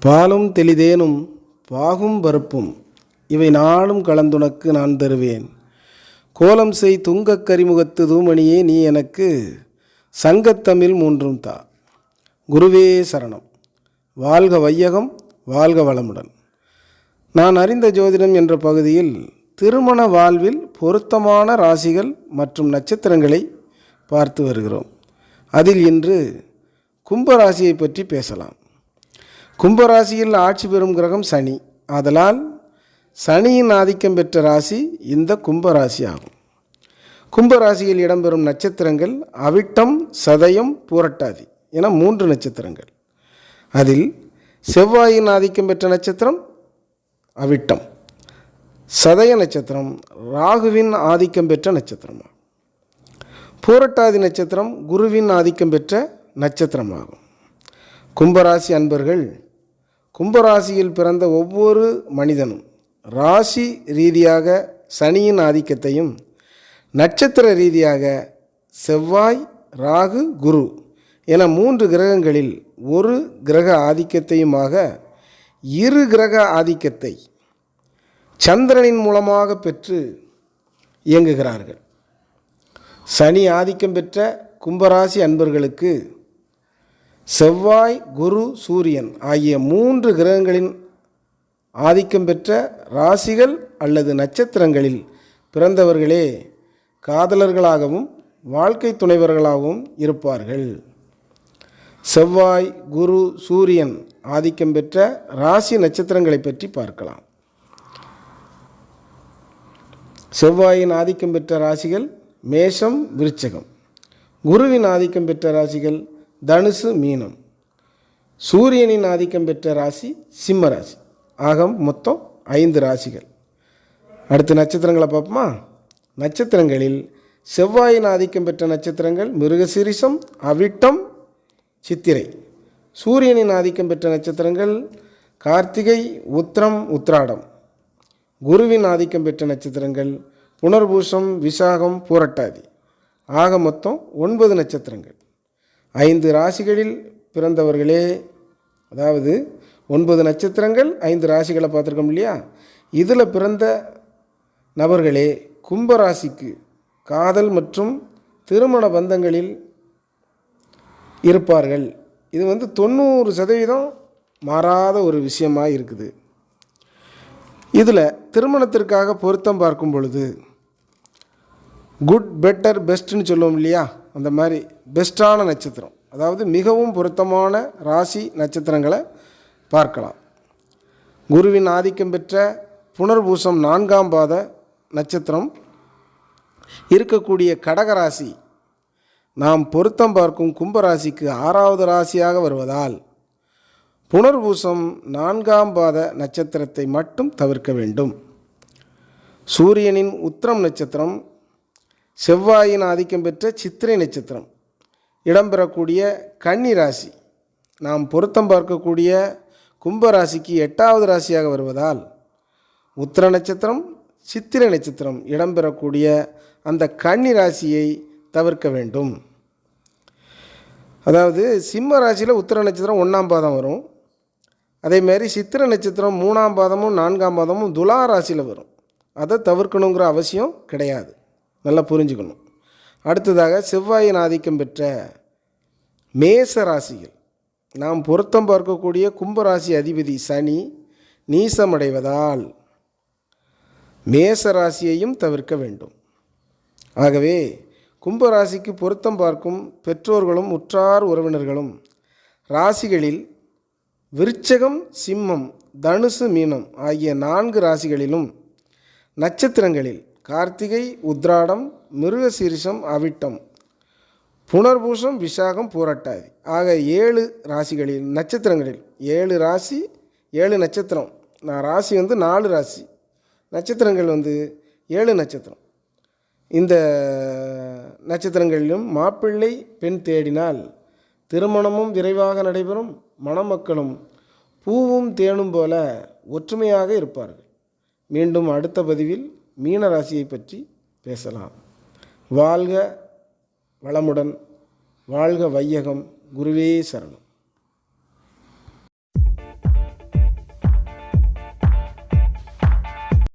பாலும் தெளிதேனும் பாகும் பருப்பும் இவை நாளும் கலந்துனக்கு நான் தருவேன். கோலம் செய் துங்கக் கரிமுகத்து தூமணியே நீ எனக்கு சங்கத்தமிழ் மூன்றும் தா. குருவே சரணம். வாழ்க வையகம் வாழ்க வளமுடன். நான் அறிந்த ஜோதிடம் என்ற பகுதியில் திருமண வாழ்வில் பொருத்தமான ராசிகள் மற்றும் நட்சத்திரங்களை பார்த்து வருகிறோம். அதில் இன்று கும்பராசியை பற்றி பேசலாம். கும்பராசியில் ஆட்சி பெறும் கிரகம் சனி. ஆதலால் சனியின் ஆதிக்கம் பெற்ற ராசி இந்த கும்பராசி ஆகும். கும்பராசியில் இடம்பெறும் நட்சத்திரங்கள் அவிட்டம் சதயம் பூரட்டாதி என மூன்று நட்சத்திரங்கள். அதில் செவ்வாயின் ஆதிக்கம் பெற்ற நட்சத்திரம் அவிட்டம். சதய நட்சத்திரம் ராகுவின் ஆதிக்கம் பெற்ற நட்சத்திரமாகும். பூரட்டாதி நட்சத்திரம் குருவின் ஆதிக்கம் பெற்ற நட்சத்திரமாகும். கும்பராசி அன்பர்கள் கும்பராசியில் பிறந்த ஒவ்வொரு மனிதனும் ராசி ரீதியாக சனியின் ஆதிக்கத்தையும் நட்சத்திர ரீதியாக செவ்வாய் ராகு குரு என மூன்று கிரகங்களில் ஒரு கிரக ஆதிக்கத்தையுமாக இரு கிரக ஆதிக்கத்தை சந்திரனின் மூலமாக பெற்று இயங்குகிறார்கள். சனி ஆதிக்கம் பெற்ற கும்பராசி அன்பர்களுக்கு செவ்வாய் குரு சூரியன் ஆகிய மூன்று கிரகங்களின் ஆதிக்கம் பெற்ற ராசிகள் அல்லது நட்சத்திரங்களில் பிறந்தவர்களே காதலர்களாகவும் வாழ்க்கை துணைவர்களாகவும் இருப்பார்கள். செவ்வாய் குரு சூரியன் ஆதிக்கம் பெற்ற ராசி நட்சத்திரங்களை பற்றி பார்க்கலாம். செவ்வாயின் ஆதிக்கம் பெற்ற ராசிகள் மேஷம் விருச்சகம். குருவின் ஆதிக்கம் பெற்ற ராசிகள் தனுசு மீனம். சூரியனின் ஆதிக்கம் பெற்ற ராசி சிம்ம ராசி. ஆக மொத்தம் ஐந்து ராசிகள். அடுத்து நட்சத்திரங்களை பார்ப்போமா? நட்சத்திரங்களில் செவ்வாயின் ஆதிக்கம் பெற்ற நட்சத்திரங்கள் மிருகசிரிசம் அவிட்டம் சித்திரை. சூரியனின் ஆதிக்கம் பெற்ற நட்சத்திரங்கள் கார்த்திகை உத்திரம் உத்ராடம் குருவின் ஆதிக்கம் பெற்ற நட்சத்திரங்கள் புனர்பூஷம் விசாகம் பூரட்டாதி. ஆக மொத்தம் ஒன்பது நட்சத்திரங்கள். ஐந்து ராசிகளில் பிறந்தவர்களே அதாவது ஒன்பது நட்சத்திரங்கள் ஐந்து ராசிகளை பார்த்துருக்கோம் இல்லையா? இதில் பிறந்த நபர்களே கும்பராசிக்கு காதல் மற்றும் திருமண பந்தங்களில் இருப்பார்கள். இது வந்து தொண்ணூறு சதவீதம் மாறாத ஒரு விஷயமாக இருக்குது. இதில் திருமணத்திற்காக பொருத்தம் பார்க்கும் பொழுது குட் பெட்டர் பெஸ்ட்டுன்னு சொல்லுவோம் இல்லையா? அந்த மாதிரி பெஸ்ட்டான நட்சத்திரம் அதாவது மிகவும் பொருத்தமான ராசி நட்சத்திரங்களை பார்க்கலாம். குருவின் ஆதிக்கம் பெற்ற புனர்பூசம் நான்காம் பாத நட்சத்திரம். இருக்கக்கூடிய கடகராசி நாம் பொருத்தம் பார்க்கும் கும்பராசிக்கு ஆறாவது ராசியாக வருவதால் புனர்பூசம் நான்காம் பாத நட்சத்திரத்தை மட்டும் தவிர்க்க வேண்டும். சூரியனின் உத்திரம் நட்சத்திரம் செவ்வாயின் ஆதிக்கம் பெற்ற சித்திரை நட்சத்திரம். இடம்பெறக்கூடிய கன்னி ராசி. நாம் பொருத்தம் பார்க்கக்கூடிய கும்பராசிக்கு எட்டாவது ராசியாக வருவதால் உத்திர நட்சத்திரம் சித்திரை நட்சத்திரம் இடம்பெறக்கூடிய அந்த கன்னி ராசியை தவிர்க்க வேண்டும். அதாவது சிம்ம ராசியில் உத்திர நட்சத்திரம் ஒன்றாம் பாதம் வரும். அதேமாரி சித்திர நட்சத்திரம் மூணாம் பாதமும் நான்காம் பாதமும் துலா ராசியில் வரும். அதை தவிர்க்கணுங்கிற அவசியம் கிடையாது. நல்லா புரிஞ்சுக்கணும். அடுத்ததாக செவ்வாயின் ஆதிக்கம் பெற்ற மேச ராசிகள் நாம் பொருத்தம் பார்க்கக்கூடிய கும்பராசி அதிபதி சனி நீசமடைவதால் மேச ராசியையும் தவிர்க்க வேண்டும். ஆகவே கும்பராசிக்கு பொருத்தம் பார்க்கும் பெற்றோர்களும் உற்றார் உறவினர்களும் ராசிகளில் விருச்சகம் சிம்மம் தனுசு மீனம் ஆகிய நான்கு ராசிகளிலும் நட்சத்திரங்களில் கார்த்திகை உத்ராடம் மிருகசீரிஷம் அவிட்டம். புனர்பூஷம் விசாகம் பூரட்டாதி. ஆக ஏழு ராசிகளில் நட்சத்திரங்களில் ஏழு ராசி ஏழு நட்சத்திரம். நான் ராசி வந்து நாலு ராசி. நட்சத்திரங்கள் வந்து ஏழு நட்சத்திரம். இந்த நட்சத்திரங்களிலும் மாப்பிள்ளை பெண் தேடினால் திருமணமும் விரைவாக நடைபெறும். மணமக்களும் பூவும் தேனும் போல ஒற்றுமையாக இருப்பார்கள். மீண்டும் அடுத்த பதிவில் மீன ராசியை பற்றி பேசலாம். வாழ்க வளமுடன் வாழ்க வையகம் குருவே சரணம்.